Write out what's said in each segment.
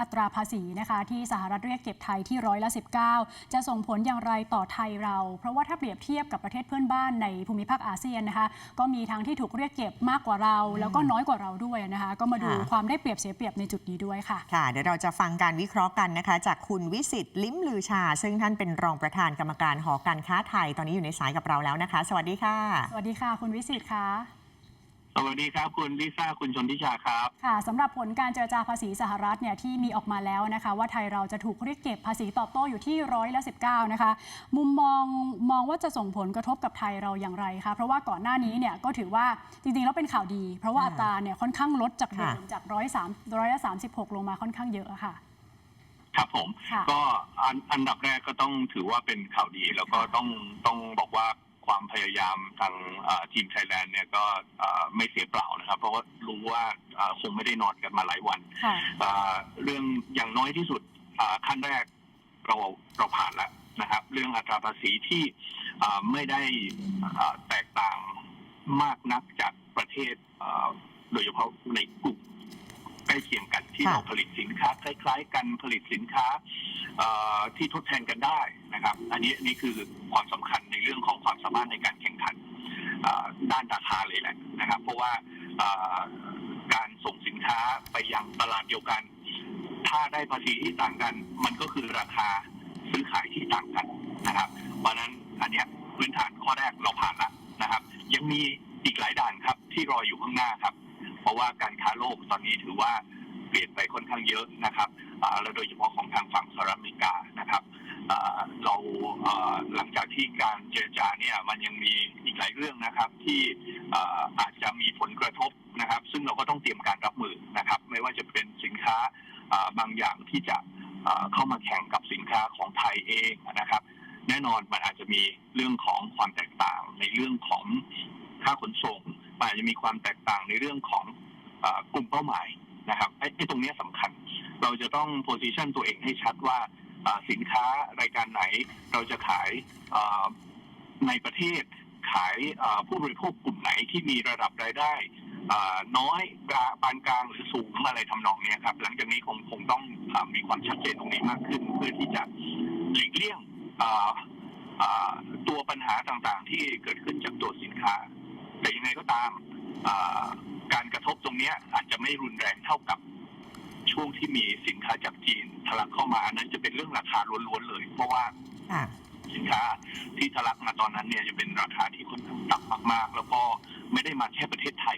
อัตราภาษีนะคะที่สหรัฐเรียกเก็บไทยที่ร้อยละ 19 จะส่งผลอย่างไรต่อไทยเรา เพราะว่าถ้าเปรียบเทียบกับประเทศเพื่อนบ้านในภูมิภาคอาเซียนนะคะก็มีทั้งที่ถูกเรียกเก็บมากกว่าเรา แล้วก็น้อยกว่าเราด้วยนะคะ ก็มาดูค่ะความได้เปรียบเสียเปรียบในจุดนี้ด้วยค่ะค่ะ เดี๋ยวเราจะฟังการวิเคราะห์กันนะคะ จากคุณวิสิตลิ้มลือชา ซึ่งท่านเป็นรองประธานกรรมการหอการค้าไทยตอนนี้อยู่ในสายกับเราแล้วนะคะ สวัสดีค่ะ สวัสดีค่ะ คุณวิสิตค่ะ สวัสดีครับคุณลิซ่าคุณชนทิชาครับค่ะสำหรับผลการเจรจาภาษีสหรัฐเนี่ยที่มีออกมาแล้วนะคะ ว่าไทยเราจะถูกเรียกเก็บภาษีตอบโต้อยู่ที่ร้อยละ19นะคะ มุมมองมองว่าจะส่งผลกระทบกับไทยเราอย่างไรคะเพราะว่าก่อนหน้านี้เนี่ยก็ถือว่าจริงๆแล้วเป็นข่าวดี เพราะว่าอ่าอัตราเนี่ยค่อนข้างลดจากเดิมค่ะจากร้อยสามร้อยละสามสิบหกลงมาค่อนข้างเยอะอะค่ะครับผมค่ะก็อันอันดับแรกก็ต้องถือว่าเป็นข่าวดี แล้วก็ต้องต้องบอกว่า ความพยายามทางเอ่อทีมไทยแลนด์เนี่ยก็เอ่อไม่เสียเปล่านะครับ เพราะว่ารู้ว่าเอ่อคงไม่ได้นอนกันมาหลายวันค่ะเอ่อเรื่องอย่างน้อยที่สุดเอ่อขั้นแรกเราเราผ่านแล้วนะครับ เรื่องอัตราภาษีที่เอ่อไม่ได้เอ่อแตกต่างมากนักจากประเทศเอ่อโดยเฉพาะในกลุ่ม ใกล้เคียงกันที่ค่ะเราผลิตสินค้าคล้าย ๆ กันผลิตสินค้าเอ่อที่ทดแทนกันได้นะครับ อันนี้อันนี้คือความสำคัญในเรื่องของความสามารถในการแข่งขันเอ่อด้านราคาเลยแหละนะครับ เพราะว่าเอ่อการส่งสินค้าไปยังตลาดเดียวกัน ถ้าได้ภาษีที่ต่างกัน มันก็คือราคาซื้อขายที่ต่างกันนะครับ เพราะฉะนั้นอันเนี้ยพื้นฐานข้อแรกเราผ่านแล้วนะครับ ยังมีอีกหลายด่านครับที่รออยู่ข้างหน้าครับ เพราะว่าการค้าโลกตอนนี้ถือว่าเปลี่ยนไปค่อนข้างเยอะนะครับแล้วโดยเฉพาะของทางฝั่งสหรัฐอเมริกานะครับเราหลังจากที่การเจรจาเนี่ยมันยังมีอีกหลายเรื่องนะครับ ที่อาจจะมีผลกระทบนะครับ ซึ่งเราก็ต้องเตรียมการรับมือนะครับ ไม่ว่าจะเป็นสินค้าบางอย่างที่จะเข้ามาแข่งกับสินค้าของไทยเองนะครับ แน่นอนมันอาจจะมีเรื่องของความแตกต่างในเรื่องของค่าขนส่ง มันอาจจะมีความแตกต่างในเรื่องของอกลุ่มเป้าหมายนะครับไอ้ไอตรงนี้ยสำคัญ เราจะต้องโพ i ิชันตัวเองให้ชัดว่าสินค้ารายการไหนเราจะขายในประเทศขายผู้บริโภคกลุ่มไหนที่มีระดับรายได้น้อยกลางปานกลางหรือสูงอะไรทำนองนี้ครับ หลังจากนี้คงคงต้องอมีความชัดเจนตรงนี้มากขึ้น เพื่อที่จะหลีกเลี่ยงตัวปัญหาต่างๆ ที่เกิดขึ้นจากตัวสินค้า แต่ยังไงก็ตามอ่าการกระทบตรงเนี้ยอาจจะไม่รุนแรงเท่ากับช่วงที่มีสินค้าจากจีนทะลักเข้ามาอันนั้นจะเป็นเรื่องราคาล้วนๆเลย เพราะว่าค่ะสินค้าที่ทะลักมาตอนนั้นเนี่ยจะเป็นราคาที่ค่อนข้างต่ำมากๆ แล้วก็ไม่ได้มาแค่ประเทศไทย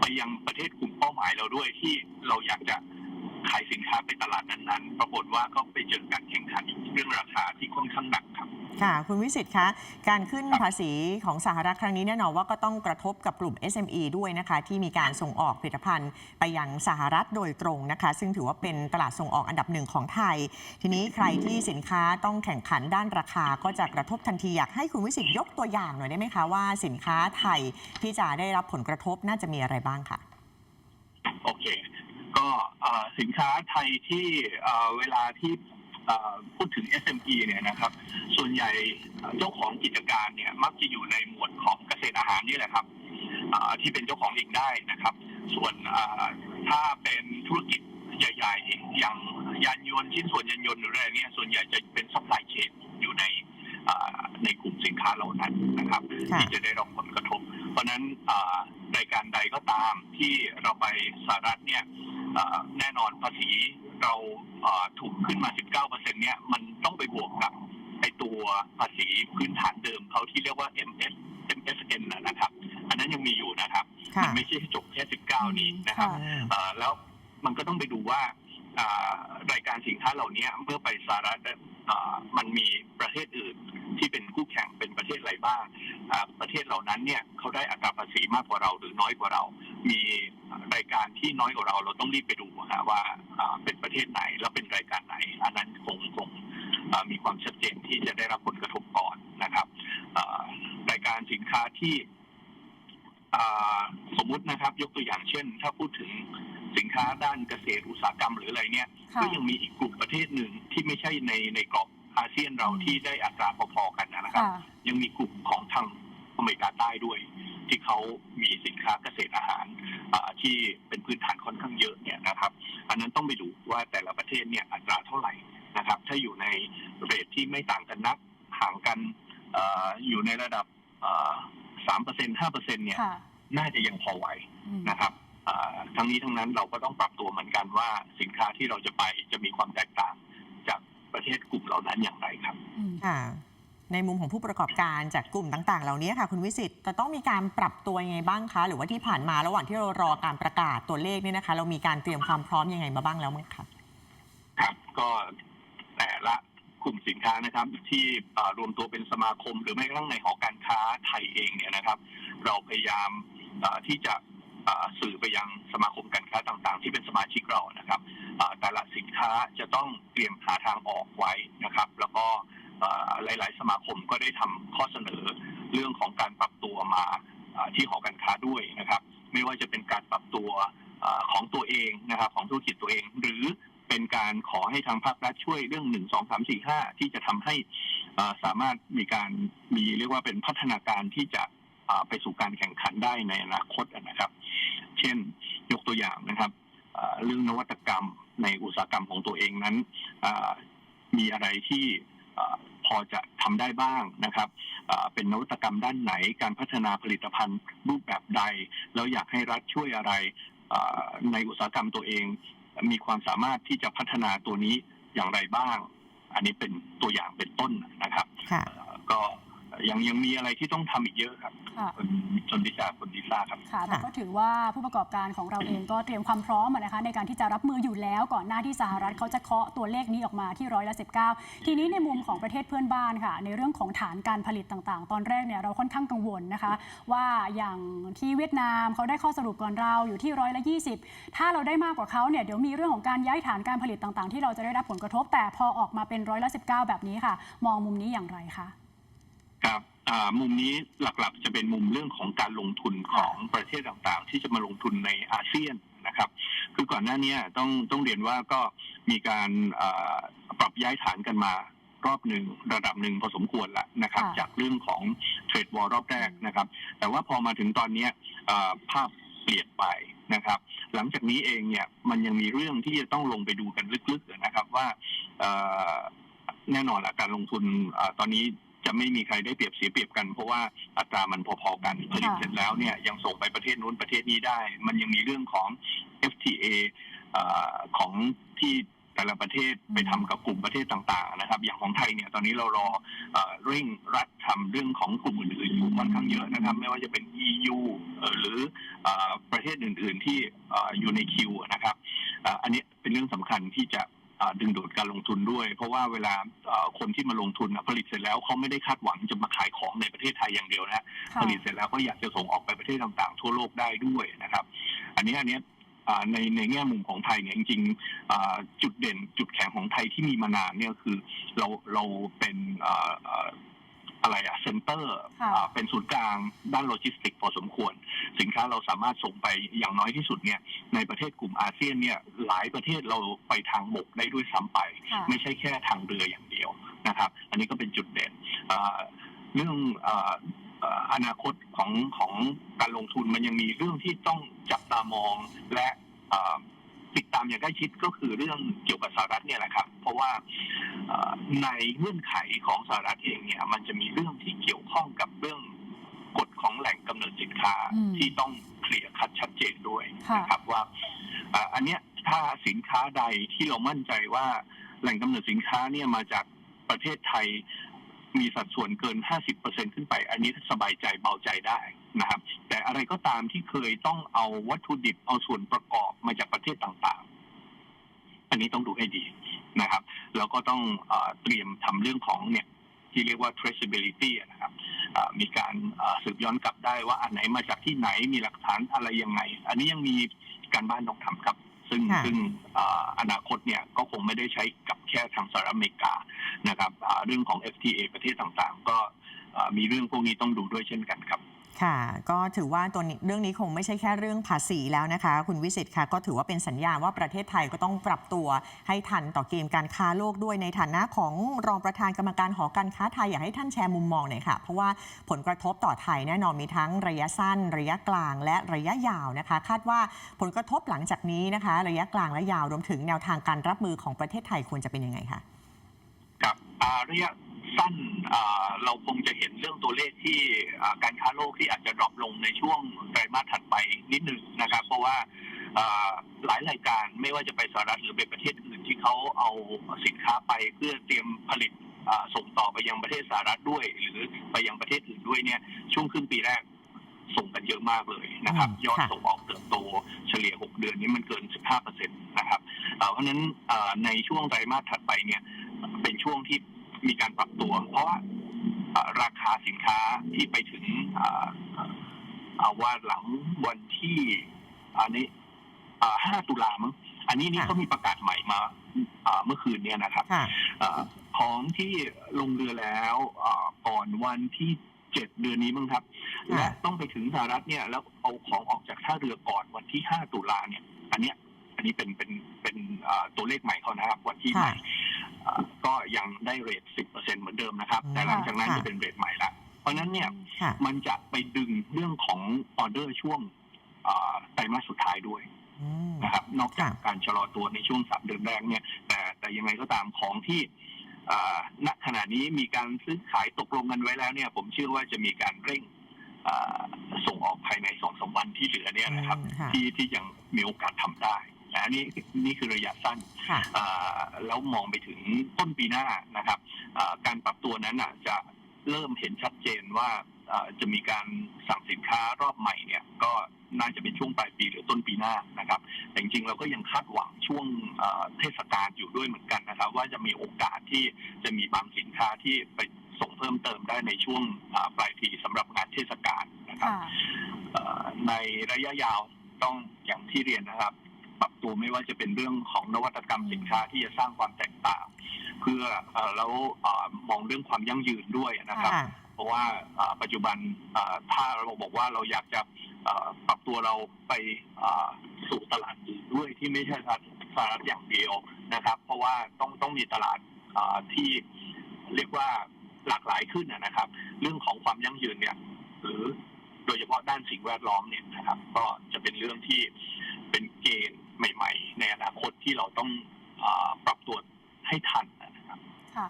ไปยังประเทศกลุ่มเป้าหมายเราด้วยที่เราอยากจะ ขายสินค้าไปตลาดนั้นๆ ปรากฏว่าก็ไปเจอการแข่งขันเรื่องราคาที่ค่อนข้างหนักครับ ค่ะ คุณวิสิตคะ การขึ้นครับภาษีของสหรัฐครั้งนี้แน่นอนว่าก็ต้องกระทบกับกลุ่ม SME ด้วยนะคะ ที่มีการส่งออกผลิตภัณฑ์ ไปยังสหรัฐโดยตรงนะคะ ซึ่งถือว่าเป็นตลาดส่งออกอันดับหนึ่งของไทย ทีนี้ใครที่สินค้าต้องแข่งขันด้านราคา ก็จะกระทบทันทีอยากให้คุณวิสิตยกตัวอย่างหน่อยได้ไหมคะว่าสินค้าไทยที่จะได้รับผลกระทบน่าจะมีอะไรบ้างค่ะโอเค ก็เอ่อสินค้าไทยที่เอ่อเวลาที่เอ่อพูดถึง SME เนี่ยนะครับ ส่วนใหญ่เจ้าของกิจการเนี่ยมักจะอยู่ในหมวดของเกษตรอาหารนี่แหละครับเอ่อที่เป็นเจ้าของเองได้นะครับ ส่วนเอ่อถ้าเป็นธุรกิจใหญ่ๆอย่างยานยนต์ชิ้นส่วนยานยนต์หรืออะไรเนี่ยส่วนใหญ่จะเป็นซัพพลายเชนอยู่ในเอ่อในกลุ่มสินค้าเหล่านั้นนะครับค่ะที่จะได้รับ แน่นอนภาษีเราอ่าถูกขึ้นมา 19เปอร์เซ็นเนี่ยมันต้องไปบวกกับไอตัวภาษีพื้นฐานเดิมเขาที่เรียกว่า MS MSN นะนะครับ อันนั้นยังมีอยู่นะครับค่ะมัไม่ใช่จบแค่ 19 นี้นะครับค่ะอืมเอ่อแล้วมันก็ต้องไปดูว่าอ่ารายการสินค้าเหล่านี้เมื่อไปสหรัฐอ่ามันมีประเทศอื่นที่เป็นคู่แข่งเป็นประเทศอะไรบ้างอ่าประเทศเหล่านั้นเนี่ยเขาได้อัตราภาษีมากกว่าเราหรือน้อยกว่าเรา มีรายการที่น้อยกว่าเรา เราต้องรีบไปดูนะว่าอ่าเป็นประเทศไหนแล้วเป็นรายการไหน อันนั้นคงคงอ่ามีความชัดเจนที่จะได้รับผลกระทบก่อนนะครับอ่ารายการสินค้าที่อ่าสมมุตินะครับ ยกตัวอย่างเช่น ถ้าพูดถึงสินค้าด้านเกษตรอุตสาหกรรมหรืออะไรเนี่ยค่ะก็ยังมีอีกกลุ่มประเทศหนึ่งที่ไม่ใช่ในในกรอบอาเซียนเราที่ได้อัตราพอๆกันนะครับค่ะยังมีกลุ่มของทางอเมริกาใต้ด้วย ที่เขามีสินค้าเกษตรอาหารอ่าที่เป็นพื้นฐานค่อนข้างเยอะเนี่ยนะครับ อันนั้นต้องไปดูว่าแต่ละประเทศเนี่ยอัตราเท่าไหร่นะครับ ถ้าอยู่ในเรทที่ไม่ต่างกันนักห่างกันเอออยู่ในระดับสามเปอร์เซ็นห้าเปอร์เซ็นเนี่ยค่ะน่าจะยังพอไหวอืมนะครับอ่าทั้งนี้ทั้งนั้นเราก็ต้องปรับตัวเหมือนกันว่าสินค้าที่เราจะไปจะมีความแตกต่างจากประเทศกลุ่มเหล่านั้นอย่างไรครับอืมค่ะ ในมุมของผู้ประกอบการจากกลุ่มต่าง ๆ เหล่านี้ค่ะคุณวิสิตจะต้องมีการปรับตัวยังไงบ้างคะ หรือว่าที่ผ่านมาระหว่างที่เรารอการประกาศตัวเลขเนี่ยนะคะ เรามีการเตรียมความพร้อมยังไงมาบ้างแล้วมั้งคะครับก็แต่ละกลุ่มสินค้านะครับ ที่รวมตัวเป็นสมาคม หรือแม้กระทั่งในหอการค้าไทยเองเนี่ยนะครับ เราพยายามที่จะ สื่อไปยังสมาคมการค้าต่างๆ ที่เป็นสมาชิกเรานะครับแต่ละสินค้าจะต้องเตรียมหาทางออกไว้นะครับ แล้วก็หลาย ๆ สมาคมก็ได้ทำข้อเสนอเรื่องของการปรับตัวมาที่หอการค้าด้วยนะครับ ไม่ว่าจะเป็นการปรับตัวอของตัวเองนะครับ ของธุรกิจตัวเอง หรือเป็นการขอให้ทางภาครัฐช่วยเรื่องหนึ่งสองสามสี่ห้าที่จะทำให้สามารถมีการมีเรียกว่าเป็นพัฒนาการที่จะ ไปสู่การแข่งขันได้ในอนาคตนะครับ เช่นยกตัวอย่างนะครับเอ่อเรื่องนวัตกรรมในอุตสาหกรรมของตัวเองนั้นเอ่อมีอะไรที่เอ่อพอจะทำได้บ้างนะครับเอ่อเป็นนวัตกรรมด้านไหน การพัฒนาผลิตภัณฑ์รูปแบบใด แล้วอยากให้รัฐช่วยอะไรเอ่อในอุตสาหกรรมตัวเอง มีความสามารถที่จะพัฒนาตัวนี้อย่างไรบ้าง อันนี้เป็นตัวอย่างเป็นต้นนะครับค่ะเอ่อก็ ยังยังมีอะไรที่ต้องทำอีกเยอะครับค่ะ คุณชนทิชาคุณดิซ่าครับ ค่ะแต่ก็ถือว่าผู้ประกอบการของเราเองก็เตรียมความพร้อมอะนะคะ ในการที่จะรับมืออยู่แล้วก่อนหน้าที่สหรัฐเขาจะเคาะตัวเลขนี้ออกมาที่ร้อยละ19ทีนี้ในมุมของประเทศเพื่อนบ้านค่ะ ในเรื่องของฐานการผลิตต่างๆ ตอนแรกเนี่ยเราค่อนข้างกังวลนะคะ ว่าอย่างที่เวียดนามเขาได้ข้อสรุปก่อนเราอยู่ที่ร้อยละ20ถ้าเราได้มากกว่าเขาเนี่ยเดี๋ยวมีเรื่องของการย้ายฐานการผลิตต่างๆ ที่เราจะได้รับผลกระทบ แต่พอออกมาเป็นร้อยละ19 แบบนี้ค่ะ มองมุมนี้อย่างไรคะ ครับอ่ามุมนี้หลักๆ จะเป็นมุมเรื่องของการลงทุนของประเทศต่างๆ ที่จะมาลงทุนในอาเซียนนะครับ คือก่อนหน้านี้ต้องต้องเรียนว่าก็มีการอ่าปรับย้ายฐานกันมารอบหนึ่งระดับหนึ่งพอสมควรแล้วนะครับค่ะจากเรื่องของเทรดวอลรอบแรกนะครับ แต่ว่าพอมาถึงตอนเนี้ยอ่าภาพเปลี่ยนไปนะครับ หลังจากนี้เองเนี่ยมันยังมีเรื่องที่จะต้องลงไปดูกันลึกๆนะครับว่าเอ่อแน่นอนละการลงทุนอาตอนนี้ จะไม่มีใครได้เปรียบเสียเปรียบกัน เพราะว่าอัตรามันพอๆกันผลิตเสร็จแล้วเนี่ยยังส่งไปประเทศนู้นประเทศนี้ได้ มันยังมีเรื่องของ FTA เอ่อของที่แต่ละประเทศไปทำกับกลุ่มประเทศต่างๆนะครับ อย่างของไทยเนี่ยตอนนี้เรารอเอ่อเร่งรัดทำเรื่องของกลุ่มอื่นๆอยู่ค่อนข้างเยอะนะครับ ไม่ว่าจะเป็น EU เอ่อหรือเอ่อประเทศอื่นๆที่เอ่ออยู่ในคิวนะครับเอ่ออันนี้เป็นเรื่องสำคัญที่จะเอ่อ ดึงดูดการลงทุนด้วย เพราะว่าเวลาเอ่อคนที่มาลงทุนน่ะผลิตเสร็จแล้วเขาไม่ได้คาดหวังจะมาขายของในประเทศไทยอย่างเดียวนะค่ะผลิตเสร็จแล้วก็อยากจะส่งออกไปประเทศต่างๆ ทั่วโลกได้ด้วยนะครับ อันนี้อันเนี้ยอ่าในในแง่มุมของไทยเนี่ยจริงๆอ่าจุดเด่นจุดแข็งของไทยที่มีมานานเนี่ยคือเราเราเป็น อ่าอ่าอะไรอะเซ็นเตอร์ค่ะเป็นศูนย์กลางด้านโลจิสติกส์พอสมควร สินค้าเราสามารถส่งไปอย่างน้อยที่สุดเนี่ยในประเทศกลุ่มอาเซียนเนี่ยหลายประเทศเราไปทางบกได้ด้วยซ้ำไปค่ะไม่ใช่แค่ทางเรืออย่างเดียวนะครับ อันนี้ก็เป็นจุดเด่นอ่าเรื่องอ่าเอ่ออนาคตของของการลงทุนมันยังมีเรื่องที่ต้องจับตามองและอ่า ติดตามอย่างใกล้ชิดก็คือเรื่องเกี่ยวกับสหรัฐเนี่ยแหละครับ เพราะว่าเอ่อในเงื่อนไขของสหรัฐเองเนี่ย มันจะมีเรื่องที่เกี่ยวข้องกับเรื่องกฎของแหล่งกำเนิดสินค้าอืมที่ต้องเคลียร์คัดชัดเจนด้วยค่ะนะครับว่าอ่าอันเนี้ยถ้าสินค้าใดที่เรามั่นใจว่าแหล่งกำเนิดสินค้าเนี่ยมาจากประเทศไทยมีสัดส่วนเกิน 50%ขึ้นไป อันนี้สบายใจเบาใจได้ นะครับ แต่อะไรก็ตามที่เคยต้องเอาวัตถุดิบเอาส่วนประกอบมาจากประเทศต่างๆ อันนี้ต้องดูให้ดีนะครับ แล้วก็ต้องเออเตรียมทำเรื่องของเนี่ยที่เรียกว่า traceability อะนะครับเอ่อมีการเอ่อสืบย้อนกลับได้ว่าอันไหนมาจากที่ไหนมีหลักฐานอะไรยังไง อันนี้ยังมีการบ้านต้องทำครับ ซึ่งค่ะซึ่งเอ่ออนาคตเนี่ยก็คงไม่ได้ใช้กับแค่ทางสหรัฐอเมริกานะครับอ่าเรื่องของ FTA ประเทศต่างๆ ก็เอ่อมีเรื่องพวกนี้ต้องดูด้วยเช่นกันครับ ค่ะ ก็ถือว่าตัวนี้เรื่องนี้คงไม่ใช่แค่เรื่องภาษีแล้วนะคะ คุณวิสิตค่ะก็ถือว่าเป็นสัญญาณว่าประเทศไทยก็ต้องปรับตัวให้ทันต่อเกมการค้าโลกด้วยในฐานะของรองประธานกรรมการหอการค้าไทยอยากให้ท่านแชร์มุมมองหน่อยค่ะ เพราะว่าผลกระทบต่อไทยแน่นอนมีทั้งระยะสั้น ระยะกลางและระยะยาวนะคะ คาดว่าผลกระทบหลังจากนี้นะคะ ระยะกลางและยาวรวมถึงแนวทางการรับมือของประเทศไทยควรจะเป็นยังไงคะกับระยะ สั้นอ่าเราคงจะเห็นเรื่องตัวเลขที่อ่าการค้าโลกที่อาจจะดรอปลงในช่วงไตรมาสถัดไปนิดหนึ่งนะครับ เพราะว่าอ่าหลายรายการไม่ว่าจะไปสหรัฐหรือไปประเทศอื่นที่เขาเอาสินค้าไปเพื่อเตรียมผลิตอ่าส่งต่อไปยังประเทศสหรัฐด้วย หรือไปยังประเทศอื่นด้วยเนี่ยช่วงครึ่งปีแรกส่งกันเยอะมากเลยนะครับอืมยอดค่ะส่งออกเติบโตเฉลี่ย 6 เดือนนี้มันเกิน 15%นะครับอ่าเพราะฉะนั้นอ่าในช่วงไตรมาสถัดไปเนี่ยเป็นช่วงที่ มีการปรับตัว เพราะว่าอ่าราคาสินค้าที่ไปถึงอ่าอ่าว่าหลังวันที่อันนี้อ่า5ตุลามั้งอันนี้นี่ค่ะเขามีประกาศใหม่มาอ่าเมื่อคืนเนี่ยนะครับค่ะอ่าของที่ลงเรือแล้วอ่าก่อนวันที่เจ็ดเดือนนี้มั้งครับค่ะและต้องไปถึงสหรัฐเนี่ยแล้วเอาของออกจากท่าเรือก่อนวันที่ห้าตุลาเนี่ย อันเนี้ยอันนี้เป็นเป็นเป็นอ่าตัวเลขใหม่เขานะครับ วันที่ใหม่ค่ะอ่า ก็ยังได้เรทสิบเปอร์เซ็นเหมือนเดิมนะครับ แต่หลังจากนั้นค่ะจะเป็นเรทใหม่ละ เพราะฉะนั้นเนี่ยค่ะมันจะไปดึงเรื่องของออเดอร์ช่วงอ่าไตรมาสสุดท้ายด้วยอืมนะครับนอกจากค่ะการชะลอตัวในช่วงสามเดือนแรกเนี่ย แต่แต่ยังไงก็ตามของที่อ่าณขณะนี้มีการซื้อขายตกลงกันไว้แล้วเนี่ย ผมเชื่อว่าจะมีการเร่งอ่าส่งออกภายในสองสามวันที่เหลือเนี่ยนะครับอืมค่ะที่ที่ยังมีโอกาสทำได้ แต่อันนี้นี่คือระยะสั้นค่ะอ่าแล้วมองไปถึงต้นปีหน้านะครับอ่าการปรับตัวนั้นน่ะจะเริ่มเห็นชัดเจนว่าอ่าจะมีการสั่งสินค้ารอบใหม่เนี่ยก็น่าจะเป็นช่วงปลายปีหรือต้นปีหน้านะครับ แต่จริงๆเราก็ยังคาดหวังช่วงเอ่อเทศกาลอยู่ด้วยเหมือนกันนะครับ ว่าจะมีโอกาสที่จะมีบางสินค้าที่ไปส่งเพิ่มเติมได้ในช่วงอ่าปลายปีสำหรับงานเทศกาลนะครับค่ะเอ่อในระยะยาวต้องอย่างที่เรียนนะครับ ปรับตัวไม่ว่าจะเป็นเรื่องของนวัตกรรมสินค้าที่จะสร้างความแตกต่าง เพื่อเอ่อแล้วเอ่อมองเรื่องความยั่งยืนด้วยนะครับค่ะเพราะว่าเอ่อปัจจุบันเอ่อถ้าเราบอกว่าเราอยากจะเอ่อปรับตัวเราไปเอ่อสู่ตลาดอื่นด้วยที่ไม่ใช่ตลาดสหรัฐอย่างเดียวนะครับ เพราะว่าต้องต้องมีตลาดเอ่อที่เรียกว่าหลากหลายขึ้นนะนะครับ เรื่องของความยั่งยืนเนี่ยหรือโดยเฉพาะด้านสิ่งแวดล้อมเนี่ยนะครับ ก็จะเป็นเรื่องที่เป็นเกณฑ์ ใหม่ ๆ ในอนาคตที่เราต้องอปรับตัวให้ทันนะครับค่ะ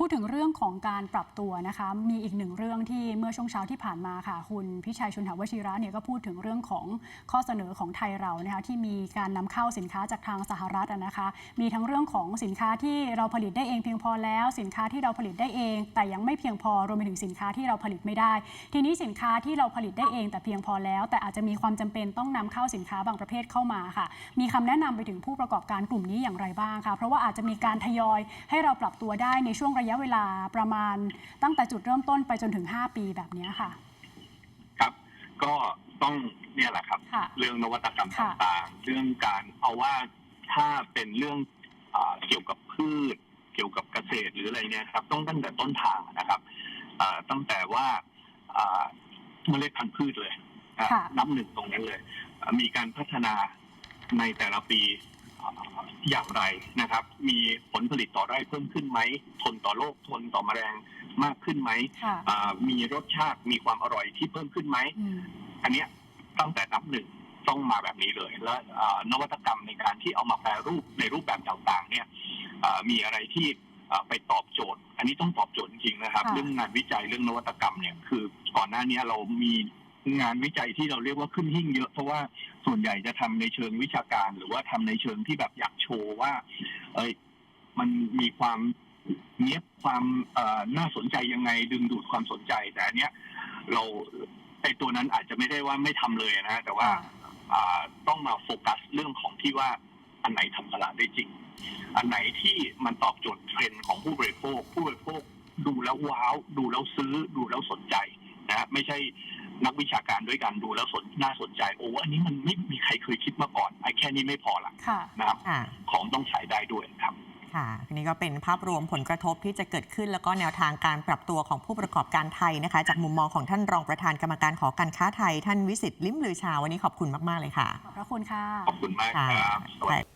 พูดถึงเรื่องของการปรับตัวนะคะ มีอีกหนึ่งเรื่องที่เมื่อช่วงเช้าที่ผ่านมาค่ะ คุณพิชัยชุนหาวชิระเนี่ยก็พูดถึงเรื่องของข้อเสนอของไทยเรานะคะที่มีการนำเข้าสินค้าจากทางสหรัฐนะคะ มีทั้งเรื่องของสินค้าที่เราผลิตได้เองเพียงพอแล้ว สินค้าที่เราผลิตได้เอง แต่ยังไม่เพียงพอรวมไปถึงสินค้าที่เราผลิตไม่ได้ ทีนี้สินค้าที่เราผลิตได้เอง แต่เพียงพอแล้ว แต่อาจจะมีความจำเป็นต้องนำเข้าสินค้าบางประเภทเข้ามาค่ะ มีคำแนะนำไปถึงผู้ประกอบการกลุ่มนี้อย่างไรบ้างคะเพราะว่าอาจจะมีการทยอยให้เราปรับตัวได้ในช่วงระยะเวลาประมาณตั้งแต่จุดเริ่มต้นไปจนถึง 5 ปีแบบนี้ค่ะ ครับ ก็ต้องเนี่ยแหละครับค่ะเรื่องนวัตกรรมค่ะต่างๆ เรื่องการเอาว่าถ้าเป็นเรื่องอาเกี่ยวกับพืช เกี่ยวกับเกษตรหรืออะไรเนี่ยครับ ต้องตั้งแต่ต้นทางนะครับอ่าตั้งแต่ว่าอ่าเมล็ดพันธุ์พืชเลยนะค่ะนับหนึ่งตรงนั้นเลยอ่ามีการพัฒนาในแต่ละปี อ่าอย่างไรนะครับ มีผลผลิตต่อไร่เพิ่มขึ้นไหม ทนต่อโรคทนต่อแมลงมากขึ้นไหมค่ะอ่ามีรสชาติมีความอร่อยที่เพิ่มขึ้นไหม อืมอันเนี้ยตั้งแต่นับหนึ่งต้องมาแบบนี้เลย และอ่านวัตกรรมในการที่เอามาแปรรูปในรูปแบบต่างๆ เนี่ยอ่ามีอะไรที่อ่าไปตอบโจทย์ อันนี้ต้องตอบโจทย์จริงๆนะครับ ค่ะ เรื่องงานวิจัยเรื่องนวัตกรรมเนี่ยคือก่อนหน้านี้เรามี งานวิจัยที่เราเรียกว่าขึ้นหิ่งเยอะเพราะว่าส่วนใหญ่จะทำในเชิงวิชาการ หรือว่าทำในเชิงที่แบบอยากโชว์ว่า เอ้ยมันมีความเนี้ยบความเอ่อน่าสนใจยังไงดึงดูดความสนใจ แต่อันเนี้ย เราไอตัวนั้นอาจจะไม่ได้ว่าไม่ทำเลยนะแต่ว่าอ่าต้องมาโฟกัสเรื่องของที่ว่าอันไหนทำตลาดได้จริง อันไหนที่มันตอบโจทย์เทรนด์ของผู้บริโภค ผู้บริโภคดูแล้วว้าว ดูแล้วซื้อดูแล้วสนใจนะไม่ใช่ นักวิชาการด้วยกันดูแล้วสนน่าสนใจ โอ้อันนี้มันไม่มีใครเคยคิดมาก่อนไอ้แค่นี้ไม่พอละค่ะนะครับค่ะ ของต้องใช้ได้ด้วยครับ ค่ะอันนี้ก็เป็นภาพรวมผลกระทบที่จะเกิดขึ้น แล้วก็แนวทางการปรับตัวของผู้ประกอบการไทยนะคะ จากมุมมองของท่านรองประธานกรรมการหอการค้าไทย ท่านวิสิตลิ้มลือชาวันนี้ขอบคุณมาก ๆ เลยค่ะ ขอบพระคุณค่ะ ขอบคุณมากครับสวัสดี